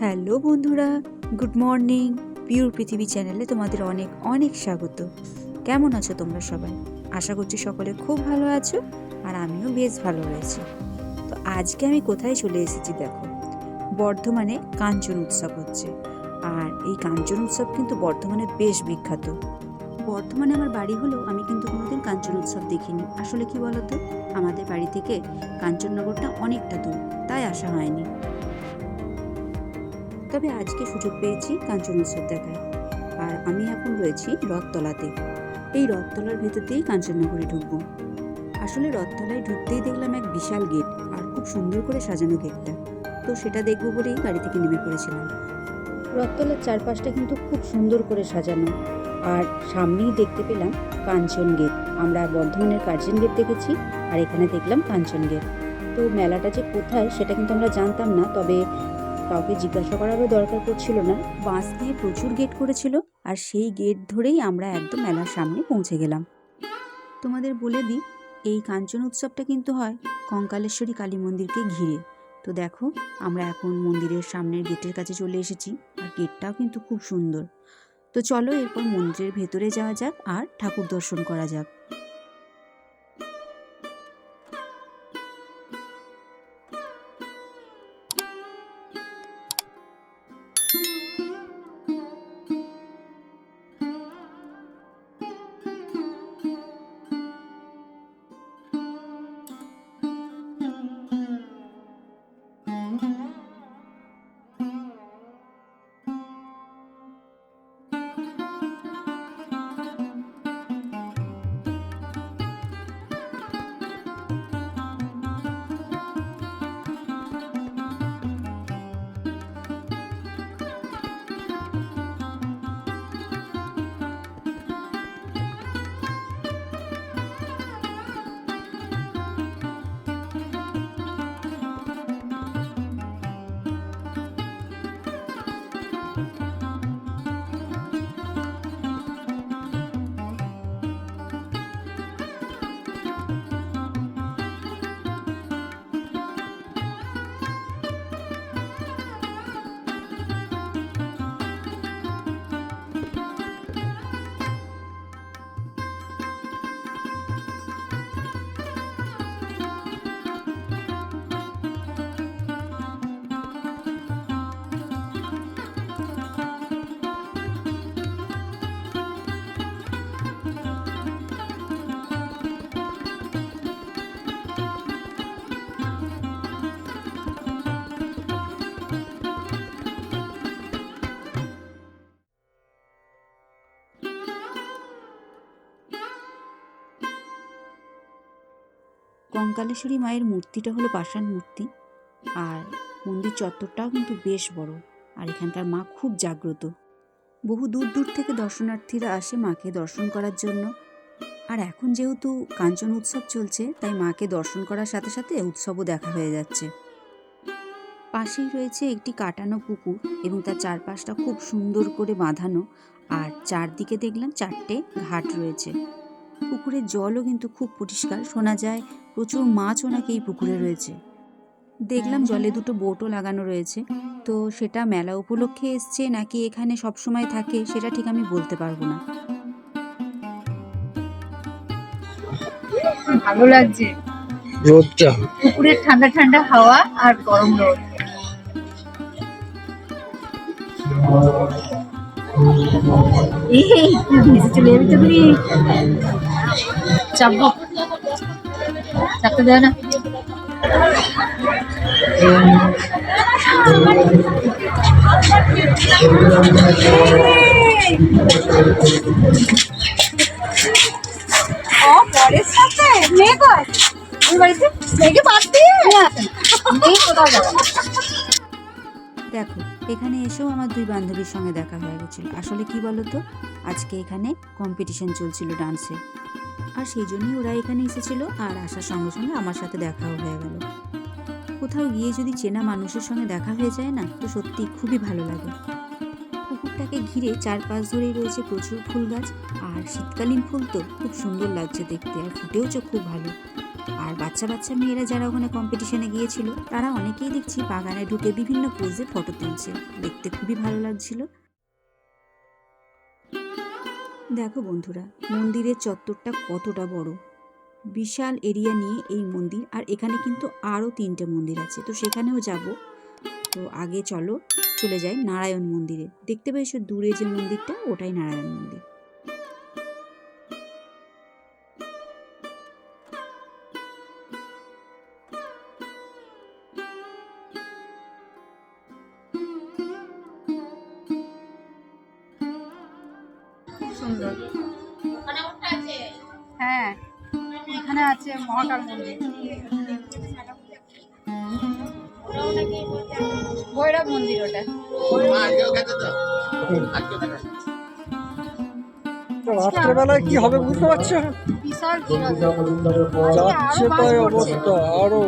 Hello বন্ধুরা, good morning. Pure পৃথিবী চ্যানেলে তোমাদের অনেক অনেক স্বাগত। কেমন আছো তোমরা সবাই? আশা করছি সকলে খুব ভালো আছো আর আমিও বেশ ভালো রয়েছি তো আজকে আমি কোথায় চলে এসেছি দেখো? বর্ধমানে কাঞ্চন উৎসব হচ্ছে। আর এই কাঞ্চন উৎসব কিন্তু বর্ধমানে বেশ বিখ্যাত। বর্ধমানে আমার বাড়ি হলেও আমি কিন্তু কোনোদিন কাঞ্চন উৎসব দেখিনি। আসলে কি বলতো? আমাদের বাড়ি থেকে কাঞ্চননগরটা অনেকটা দূর, তাই আসা হয়নি। তবে আজকে সুযোগ পেয়েছি কাঞ্চন উৎসব দেখার আর আমি এখন রয়েছি রথতলাতে। এই রথতলার ভেতর দিয়েই কাঞ্চননগরে ঢুকবো। আসলে রথতলায় ঢুকতেই দেখলাম এক বিশাল গেট আর খুব সুন্দর করে সাজানো গেটটা। তো সেটা দেখব বলেই গাড়ি থেকে নেমে পড়েছিলাম। রথতলার চারপাশটা কিন্তু খুব সুন্দর করে সাজানো। আর সামনেই দেখতে পেলাম কাঞ্চন গেট। আমরা বর্ধমানের কার্জন গেট দেখেছি আর এখানে দেখলাম কাঞ্চন গেট। তো মেলাটা যে কোথায় সেটা কিন্তু আমরা জানতাম না, তবে কাউকে জিজ্ঞাসা করারও দরকার পড়ছিল না। বাঁশ দিয়ে প্রচুর গেট করেছিল আর সেই গেট ধরেই আমরা একদম মেলার সামনে পৌঁছে গেলাম। তোমাদের বলে দিই, এই কাঞ্চন উৎসবটা কিন্তু হয় কঙ্কালেশ্বরী কালী মন্দিরকে ঘিরে। তো দেখো, আমরা এখন মন্দিরের সামনের গেটের কাছে চলে এসেছি আর গেটটাও কিন্তু খুব সুন্দর। তো চলো এরপর মন্দিরের ভেতরে যাওয়া যাক আর ঠাকুর দর্শন করা যাক। কঙ্কালেশ্বরী মায়ের মূর্তিটা হলো পাষাণ মূর্তি। আর মন্দির চত্বরটাও কিন্তু বেশ বড়। আর এখানকার মা খুব জাগ্রত। বহু দূর দূর থেকে দর্শনার্থীরা আসে মাকে দর্শন করার জন্য। আর এখন যেহেতু কাঞ্চন উৎসব চলছে, তাই মাকে দর্শন করার সাথে সাথে উৎসবও দেখা হয়ে যাচ্ছে। পাশেই রয়েছে একটি কাটানো পুকুর এবং তার চারপাশটা খুব সুন্দর করে বাঁধানো। আর চারদিকে দেখলাম চারটে ঘাট রয়েছে। পুকুরের জলও কিন্তু খুব পরিষ্কার। শোনা যায় প্রচুর মাছও নাকি এই পুকুরে রয়েছে। দেখলাম জলে দুটো বোটও লাগানো রয়েছে। তো সেটা মেলা উপলক্ষে এসছে নাকি এখানে সব সময় থাকে সেটা ঠিক আমি বলতে পারব না। ভালো লাগছে। রোদটা। পুকুরের ঠান্ডা ঠান্ডা হাওয়া আর গরম রোদ। চলে যাবি তো তুমি চাপবো চাপতে দেয় না ও পরের সাথে মেয়ে কয় ওই বাড়িতে মেয়েকে বাদ দিয়ে মেয়ে কোথাও যাবে না। দেখো এখানে এসেও আমার দুই বান্ধবীর সঙ্গে দেখা হয়ে গেছিল। আসলে কি বলতো? আজকে এখানে কম্পিটিশন চলছিল ডান্সে আর সেই জন্যই ওরা এখানে এসেছিল আর আসার সঙ্গে সঙ্গে আমার সাথে দেখাও হয়ে গেল। কোথাও গিয়ে যদি চেনা মানুষের সঙ্গে দেখা হয়ে যায় না, তো সত্যি খুবই ভালো লাগে। পুকুরটাকে ঘিরে চারপাশ ধরেই রয়েছে প্রচুর ফুল গাছ, আর শীতকালীন ফুল তো খুব সুন্দর লাগছে দেখতে, আর ফুটেওছে খুব ভালো। বাচ্চা বাচ্চা মেয়েরা যারা ওখানে কম্পিটিশনে গিয়েছিল, তারা অনেকেই দেখছি বাগানে ঢুকে বিভিন্ন পোজে ফটো তুলছে। দেখতে খুবই ভালো লাগছিল। দেখো বন্ধুরা, মন্দিরের চত্বরটা কতটা বড়। বিশাল এরিয়া নিয়ে এই মন্দির, আর এখানে কিন্তু আরও তিনটে মন্দির আছে, তো সেখানেও যাব। তো আগে চলো, চলে যাই নারায়ণ মন্দিরে। দেখতে পেয়েছ দূরে যে মন্দিরটা, ওটাই নারায়ণ মন্দির। সুন্দর। হ্যাঁ এখানে আছে মহাকাল মন্দির। ভৈরব মন্দির ওটা। রাত্রেবেলায় কি হবে বুঝতে পারছ। যাচ্ছে তাই অবস্থা আরও।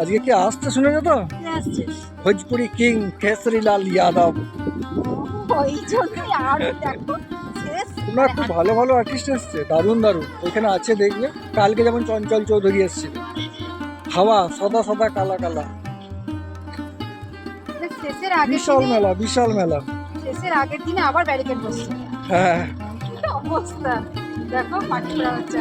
আজকে কি আসতে শুনেছো তো? ভোজপুরি কিং কেসরি লাল যাদব ওই জন্যই আরও দেখো। তোমরা খুব ভালো ভালো আর্টিস্ট এসছে দারুণ দারুণ। ওইখানে আছে দেখবে কালকে যেমন চঞ্চল চৌধুরী এসেছিল। হাওয়া সদা সদা কালা কালা। বিশাল মেলা বিশাল মেলা। শেষের আগের দিনে আবার ব্যারিকেড বসছে। হ্যাঁ। অবস্থা? দেখো পাখি হচ্ছে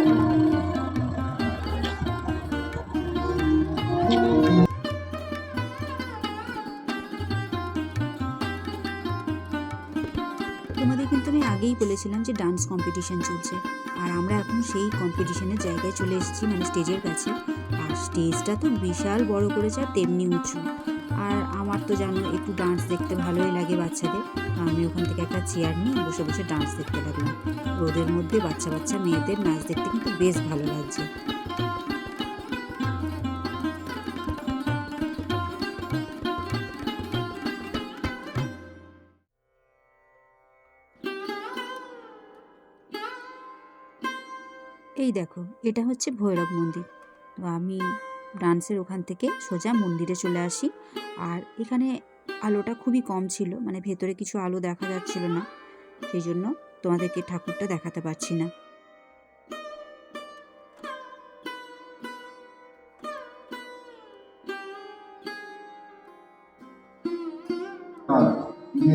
আগেই বলেছিলাম যে ডান্স কম্পিটিশন চলছে। আর আমরা এখন সেই কম্পিটিশনের জায়গায় চলে এসেছি মানে স্টেজের কাছে। আর স্টেজটা তো বিশাল বড় করেছে আর তেমনি উঁচু। আর আমার তো জানো, একটু ডান্স দেখতে ভালোই লাগে বাচ্চাদের। আমি ওখান থেকে একটা চেয়ার নিয়ে বসে বসে ডান্স দেখতে লাগলাম। রোদের মধ্যে বাচ্চা বাচ্চা মেয়েদের নাচ দেখতে কিন্তু বেশ ভালো লাগছে। এই দেখো, এটা হচ্ছে ভৈরব মন্দির। তো আমি ডান্সের ওখান থেকে সোজা মন্দিরে চলে আসি। আর এখানে আলোটা খুবই কম ছিল মানে ভেতরে কিছু আলো দেখা যাচ্ছিল না। সেই জন্য তোমাদেরকে ঠাকুরটা দেখাতে পারছি না।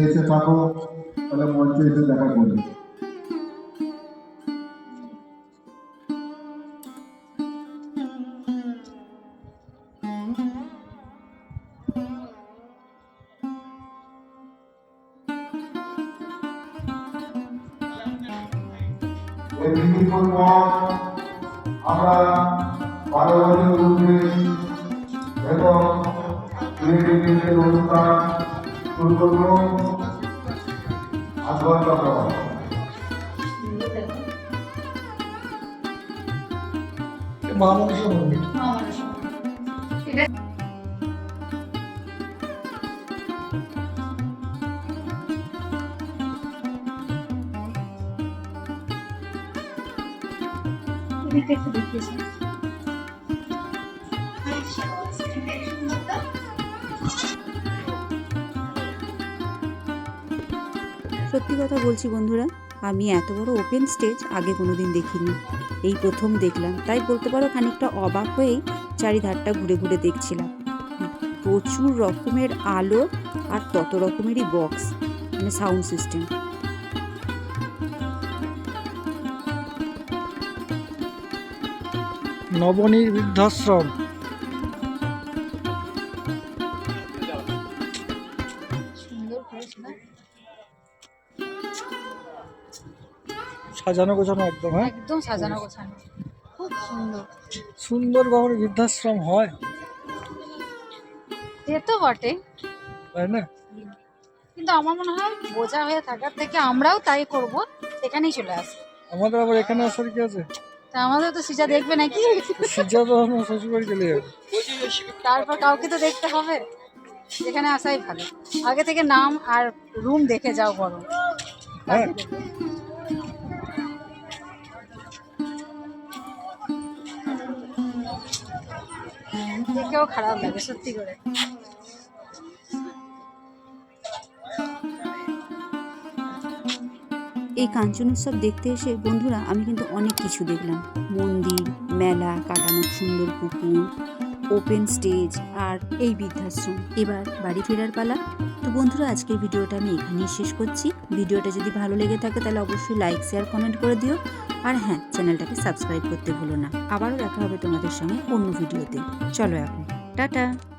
এসে দেখা করবে। এই পর আমরা বারো বছর এবং ক্রিয়েটিভিটির অনুষ্ঠান শুরু করব ঘণ্টা পর দেখিয়েছি। সত্যি কথা বলছি বন্ধুরা, আমি এত বড় ওপেন স্টেজ আগে কোনোদিন দেখিনি। এই প্রথম দেখলাম, তাই বলতে পারো খানিকটা অবাক হয়েই চারিধারটা ঘুরে ঘুরে দেখছিলাম। প্রচুর রকমের আলো আর তত রকমেরই বক্স মানে সাউন্ড সিস্টেম নবনীর বৃদ্ধাশ্রম সুন্দর করেছে না সাজানো গোছানো একদম হ্যাঁ? একদম সাজানো গোছানো। খুব সুন্দর। সুন্দর বাবুর বৃদ্ধাশ্রম হয়। সে তো বটে। তাই না? কিন্তু আমার মনে হয় বোঝা হয়ে থাকার থেকে আমরাও তাই করব সেখানেই চলে আসব। আমাদের আবার এখানে আসার কি আছে? তা আমাদের তো সিজা দেখবে নাকি? সিজা তো আমার শ্বশুর বাড়ি চলে যাবে। তারপর কাউকে তো দেখতে হবে। যেখানে আসাই ভালো। আগে থেকে নাম আর রুম দেখে যাও বড় হ্যাঁ। দেখেও খারাপ লাগে সত্যি করে। এই কাঞ্চন উৎসব দেখতে এসে, বন্ধুরা, আমি কিন্তু অনেক কিছু দেখলাম। মন্দির, মেলা কাটানোর সুন্দর পুকুর ওপেন স্টেজ আর এই বৃদ্ধাশ্রম। এবার বাড়ি ফেরার পালা। তো বন্ধুরা, আজকের ভিডিওটা আমি এখানেই শেষ করছি। ভিডিওটা যদি ভালো লেগে থাকে, তাহলে অবশ্যই লাইক শেয়ার কমেন্ট করে দিও। আর হ্যাঁ চ্যানেলটাকে সাবস্ক্রাইব করতে ভুলো না। আবারও দেখা হবে তোমাদের সঙ্গে অন্য ভিডিওতে। চলো এখন। টাটা!